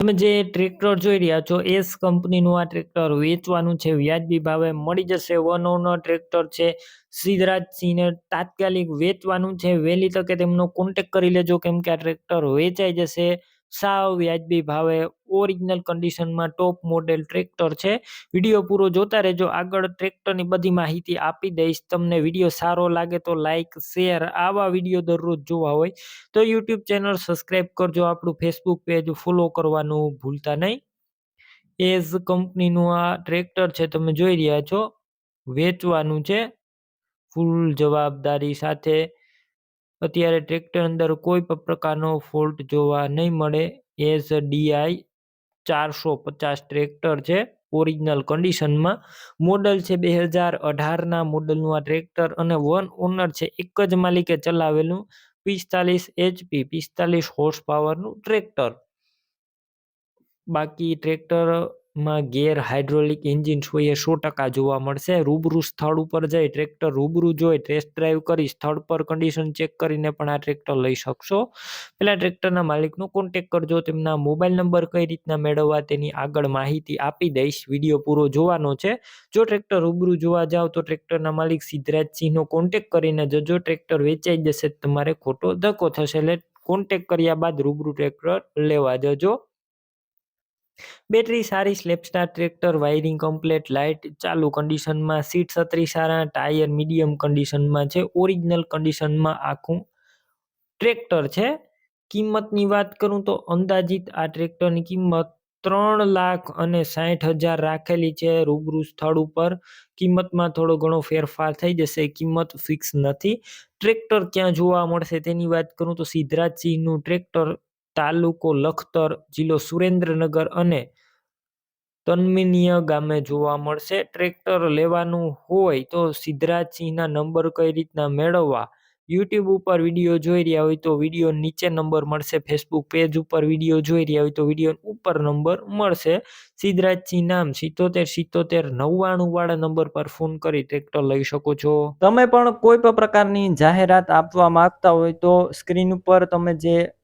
તમે જે ટ્રેક્ટર જોઈ રહ્યા છો એસ કંપનીનું આ ટ્રેક્ટર વેચવાનું છે. વ્યાજબી ભાવે મળી જશે. વન ઓનર ટ્રેક્ટર છે. સિદ્ધરાજસિંહને તાત્કાલિક વેચવાનું છે. વહેલી તકે તેમનો કોન્ટેક કરી લેજો, કેમ કે આ ટ્રેક્ટર વેચાઈ જશે. સાવ વ્યાજબી ભાવે. ઓરિજિનલ કન્ડિશનમાં ટોપ મોડેલ ટ્રેક્ટર છે. વીડિયો પૂરો જોતા રહેજો. આગળ ટ્રેક્ટરની બધી માહિતી આપી દઈશ. તમને વીડિયો સારો લાગે તો લાઇક શેર, આવા વીડિયો દરરોજ જોવા હોય તો યુટ્યુબ ચેનલ સબસ્ક્રાઈબ કરજો. આપણું ફેસબુક પેજ ફોલો કરવાનું ભૂલતા નહીં. એઝ કંપનીનું આ ટ્રેક્ટર છે. તમે જોઈ રહ્યા છો. વેચવાનું છે. ફૂલ જવાબદારી સાથે અત્યારે ટ્રેક્ટર અંદર કોઈ પણ પ્રકારનો ફોલ્ટ જોવા નહીં મળે. એસ ડીઆઈ ચારસો પચાસ ટ્રેક્ટર છે ઓરિજિનલ કન્ડિશનમાં મોડલ છે બે હજાર અઢારના મોડલનું આ ટ્રેક્ટર અને વન ઓનર છે એક જ માલિકે ચલાવેલું પિસ્તાલીસ એચપી પિસ્તાલીસ હોર્સ પાવરનું ટ્રેક્ટર. બાકી ટ્રેક્ટરમાં ગેર હાઇડ્રોલિક એન્જિન જોઈએ સો ટકા જોવા મળશે. રૂબરૂ સ્થળ ઉપર જઈ ટ્રેક્ટર રૂબરૂ જોઈ ટેસ્ટ ડ્રાઈવ કરી સ્થળ પર કન્ડિશન ચેક કરીને પણ આ ટ્રેક્ટર લઈ શકશો. પેલા ટ્રેક્ટરના માલિકનો કોન્ટેક કરજો, તેમના મોબાઈલ નંબર કઈ રીતના મેળવવા તેની આગળ માહિતી આપી દઈશ. વીડિયો પૂરો જોવાનો છે. જો ટ્રેક્ટર રૂબરૂ જોવા જાવ તો ટ્રેક્ટરના માલિક સિદ્ધરાજસિંહનો કોન્ટેક કરીને જજો ટ્રેક્ટર વેચાઈ જશે તમારે ખોટો ધક્કો થશે. એટલે કોન્ટેક કર્યા બાદ રૂબરૂ ટ્રેક્ટર લેવા જજો. બેટરી સારી, સ્લેપસ્ટાર ટ્રેક્ટર, વાયરિંગ કમ્પ્લેટ, લાઇટ, ચાલુ કન્ડિશનમાં સીટ છત્રી સારા, ટાયર મીડિયમ કન્ડિશનમાં છે, ઓરિજિનલ કન્ડિશનમાં આખું ટ્રેક્ટર છે. કિંમતની વાત કરું તો અંદાજિત આ ટ્રેક્ટરની કિંમત ત્રણ લાખ અને સાઠ હજાર રાખેલી છે. રૂબરૂ સ્થળ ઉપર કિંમતમાં થોડો ઘણો ફેરફાર થઈ જશે, કિંમત ફિક્સ નથી. ટ્રેક્ટર ક્યાં જોવા મળશે તેની વાત કરું તો સિદ્ધરાજસિંહનું ટ્રેક્ટર તાલુકો લખતર, જિલ્લો સુરેન્દ્રનગર અને તન્મિનીય ગામે જોવા મળશે. ટ્રેક્ટર લેવાનું હોય તો સિદ્ધરાજસિંહના નંબર કઈ રીતના મેળવવા? યુટ્યુબ ઉપર વીડિયો જોઈ રહ્યા હોય તો વીડિયો નીચે નંબર મળશે. ફેસબુક પેજ ઉપર વીડિયો જોઈ રહ્યા હોય તો વીડિયો ઉપર નંબર મળશે. સિદ્ધરાજસિંહ નામ સિત્તોતેર સિત્તોતેર, નવ્વાણું વાળા નંબર પર ફોન કરી ટ્રેક્ટર લઈ શકો છો. તમે પણ કોઈ પણ પ્રકારની જાહેરાત આપવા માંગતા હોય તો સ્ક્રીન ઉપર તમે જે